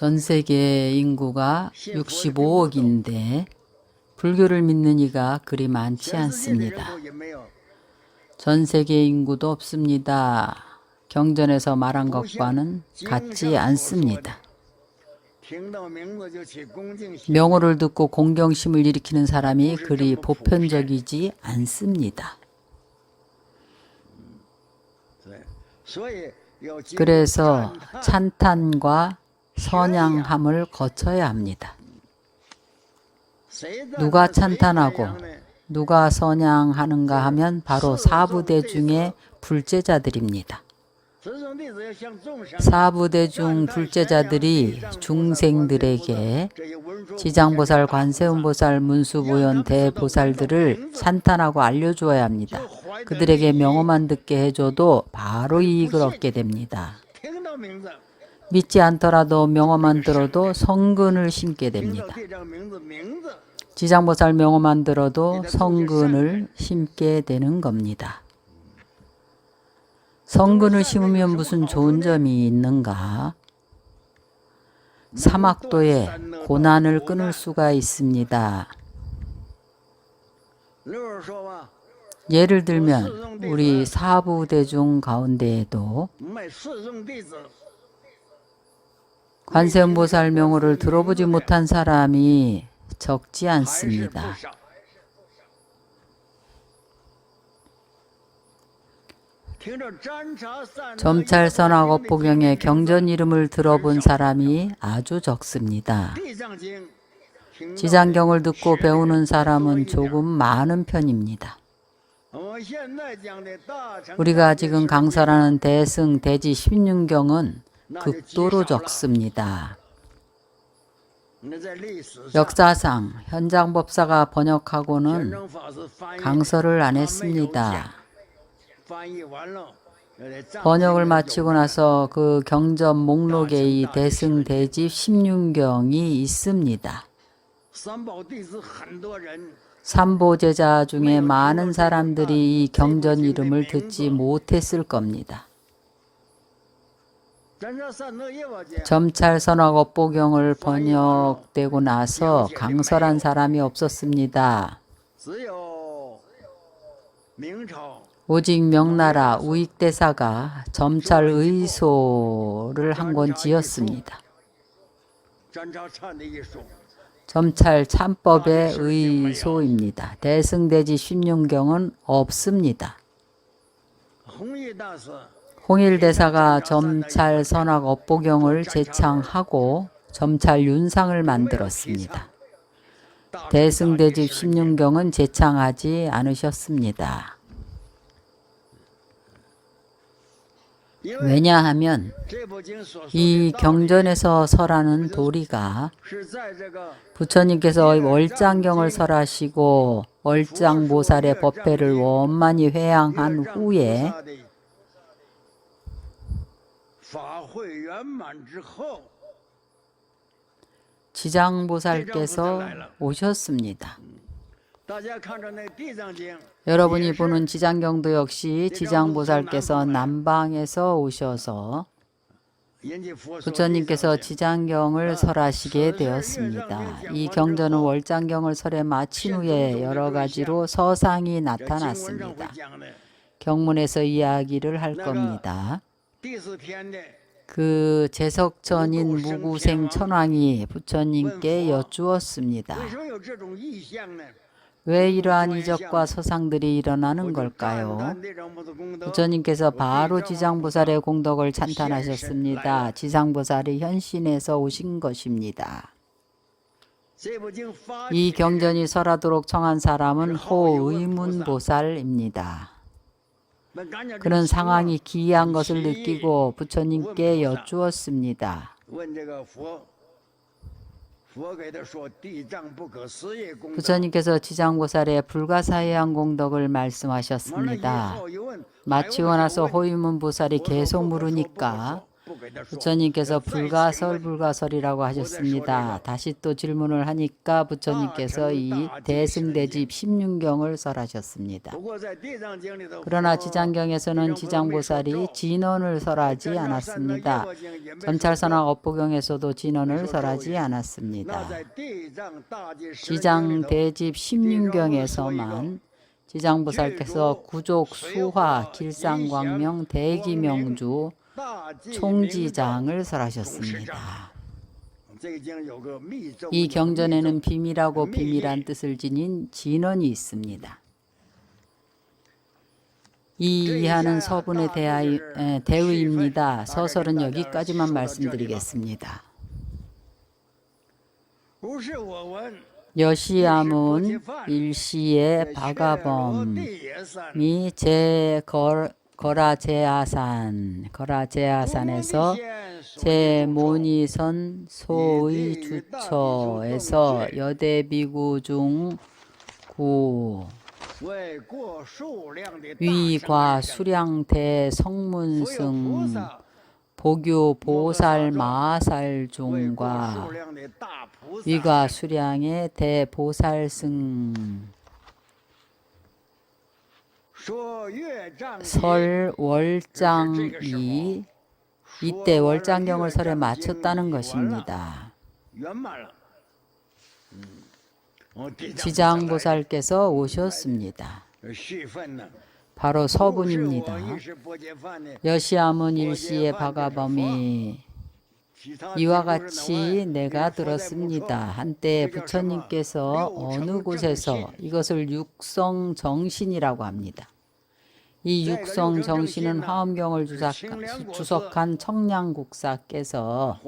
전 세계 인구가 65억인데 불교를 믿는 이가 그리 많지 않습니다. 전 세계 인구도 없습니다. 경전에서 말한 것과는 같지 않습니다. 명호를 듣고 공경심을 일으키는 사람이 그리 보편적이지 않습니다. 그래서 찬탄과 선양함을 거쳐야 합니다. 누가 찬탄하고 누가 선양하는가 하면 바로 사부대 중의 불제자들입니다. 사부대 중 불제자들이 중생들에게 지장보살, 관세음보살, 문수보현 대보살들을 찬탄하고 알려주어야 합니다. 그들에게 명호만 듣게 해줘도 바로 이익을 얻게 됩니다. 믿지 않더라도 명호만 들어도 성근을 심게 됩니다. 지장보살 명호만 들어도 성근을 심게 되는 겁니다. 성근을 심으면 무슨 좋은 점이 있는가? 사막도에 고난을 끊을 수가 있습니다. 예를 들면 우리 사부 대중 가운데에도 관세음보살 명호를 들어보지 못한 사람이 적지 않습니다. 점찰선하고 보경의 경전 이름을 들어본 사람이 아주 적습니다. 지장경을 듣고 배우는 사람은 조금 많은 편입니다. 우리가 지금 강설하는 대승 대지 16경은 극도로 적습니다. 역사상 현장 법사가 번역하고는 강설을 안 했습니다. 번역을 마치고 나서 그 경전 목록에 이 대승 대집 16경이 있습니다. 삼보제자 중에 많은 사람들이 이 경전 이름을 듣지 못했을 겁니다. 점찰선악 업보경을 번역되고 나서 강설한 사람이 없었습니다. 오직 명나라 우익대사가 점찰 의소를 한 권 지었습니다. 점찰 참법의 의소입니다. 대승대지 16경은 없습니다. 홍일대사가 점찰 선악 업보경을 제창하고 점찰 윤상을 만들었습니다. 대승대집 16경은 제창하지 않으셨습니다. 왜냐하면 이 경전에서 설하는 도리가 부처님께서 월장경을 설하시고 월장보살의 법회를 원만히 회양한 후에 지장보살께서 오셨습니다. 여러분이 보는 지장경도 역시 지장보살께서 남방에서 오셔서 부처님께서 지장경을 설하시게 되었습니다. 이 경전은 월장경을 설에 마친 후에 여러 가지로 서상이 나타났습니다. 경문에서 이야기를 할 겁니다. 그 제석천인 무구생 천왕이 부처님께 여쭈었습니다. 왜 이러한 이적과 서상들이 일어나는 걸까요? 부처님께서 바로 지장보살의 공덕을 찬탄하셨습니다. 지장보살이 현신에서 오신 것입니다. 이 경전이 설하도록 청한 사람은 호의문보살입니다. 그는 상황이 기이한 것을 느끼고 부처님께 여쭈었습니다. 부처님께서 지장보살의 불가사의한 공덕을 말씀하셨습니다. 마치고 나서 호위문 보살이 계속 물으니까 부처님께서 불가설 불가설이라고 하셨습니다. 다시 또 질문을 하니까 부처님께서 이 대승대집 16경을 설하셨습니다. 그러나 지장경에서는 지장보살이 진언을 설하지 않았습니다. 점찰선왕 업보경에서도 진언을 설하지 않았습니다. 지장 대집 16경에서만 지장보살께서 구족 수화 길상광명 대기명주 총지장을 설하셨습니다. 이 경전에는 비밀하고 비밀한 뜻을 지닌 진언이 있습니다. 이 이하는 서분에 대하여 에, 대의입니다. 서설은 여기까지만 말씀드리겠습니다. 여시암은 일시의 바가범이 제 거라제아산 거라제아산에서 제 모니선 소의 주처에서 여대비구 중 구 위과 수량대 성문승 보교 보살 마살 중과 위가 수량의 대보살승 설 월장이 이때 월장경을 설에 마쳤다는 것입니다. 지장보살께서 오셨습니다. 바로 서분입니다. 여시암은 일시의 바가범이 이와 같이 내가 들었습니다. 한때 부처님께서 어느 곳에서 이것을 육성 정신이라고 합니다. 이 육성 정신은 화엄경을 주석- 주석한 청량국사께서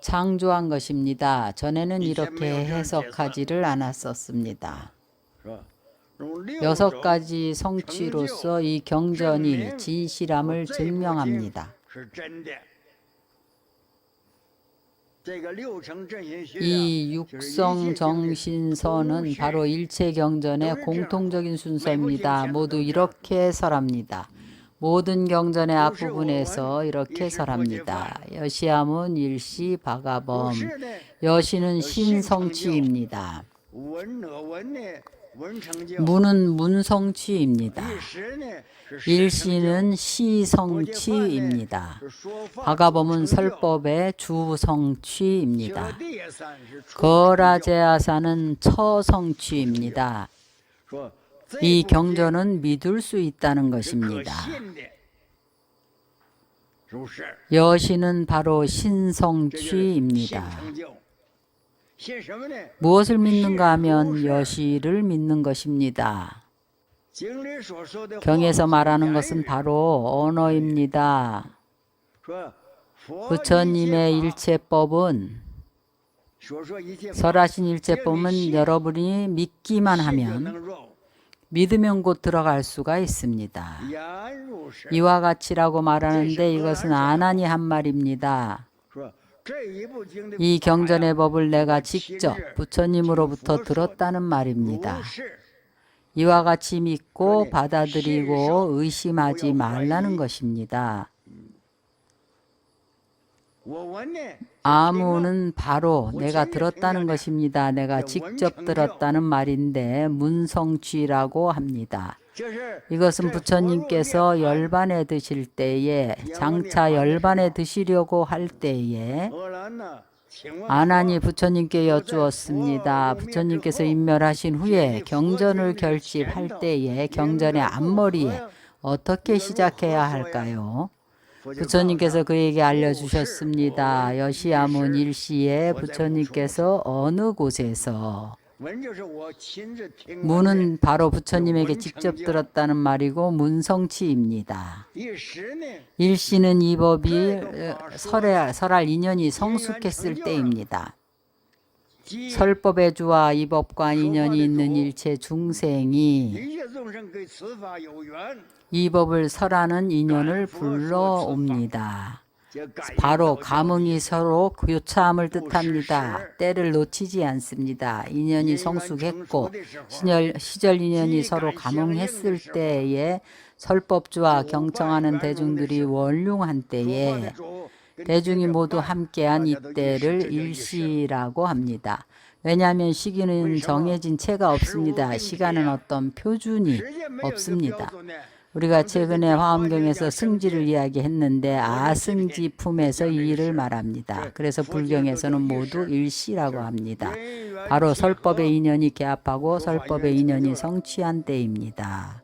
창조한 것입니다. 전에는 이렇게 해석하지를 않았었습니다. 여섯 가지 성취로서 이 경전이 진실함을 증명합니다. 이 육성 정신서는 바로 일체 경전의 공통적인 순서입니다. 모두 이렇게 설합니다. 모든 경전의 앞부분에서 이렇게 설합니다. 여시암은 일시 바가범, 여시는 신성취입니다. 문은 문성취입니다. 일시는 시성취입니다. 바가범은 설법의 주성취입니다. 거라제아사는 처성취입니다. 이 경전은 믿을 수 있다는 것입니다. 여시는 바로 신성취입니다. 무엇을 믿는가 하면 여시를 믿는 것입니다. 경에서 말하는 것은 바로 언어입니다. 부처님의 일체법은 설하신 일체법은 여러분이 믿기만 하면 믿으면 곧 들어갈 수가 있습니다. 이와 같이라고 말하는데 이것은 아나니 한 말입니다. 이 경전의 법을 내가 직접 부처님으로부터 들었다는 말입니다. 이와 같이 믿고 받아들이고 의심하지 말라는 것입니다. 아무는 바로 내가 들었다는 것입니다. 내가 직접 들었다는 말인데 문성취라고 합니다. 이것은 부처님께서 열반에 드실 때에 장차 열반에 드시려고 할 때에 아나니 부처님께 여쭈었습니다. 부처님께서 인멸하신 후에 경전을 결집할 때에 경전의 앞머리에 어떻게 시작해야 할까요? 부처님께서 그에게 알려주셨습니다. 여시아문 일시에 부처님께서 어느 곳에서 문은 바로 부처님에게 직접 들었다는 말이고 문성치입니다. 일시는 이 법이 어, 설에, 설할 인연이 성숙했을 때입니다. 설법의 주와 이 법과 인연이 있는 일체 중생이 이 법을 설하는 인연을 불러옵니다. 바로 감흥이 서로 교차함을 뜻합니다. 때를 놓치지 않습니다. 인연이 성숙했고 시절, 시절 인연이 서로 감흥했을 때에 설법주와 경청하는 대중들이 원륭한 때에 대중이 모두 함께한 이때를 일시라고 합니다. 왜냐하면 시기는 정해진 채가 없습니다. 시간은 어떤 표준이 없습니다. 우리가 최근에 화엄경에서 승지를 이야기했는데 아승지 품에서 이 일을 말합니다. 그래서 불경에서는 모두 일시라고 합니다. 바로 설법의 인연이 개합하고 설법의 인연이 성취한 때입니다.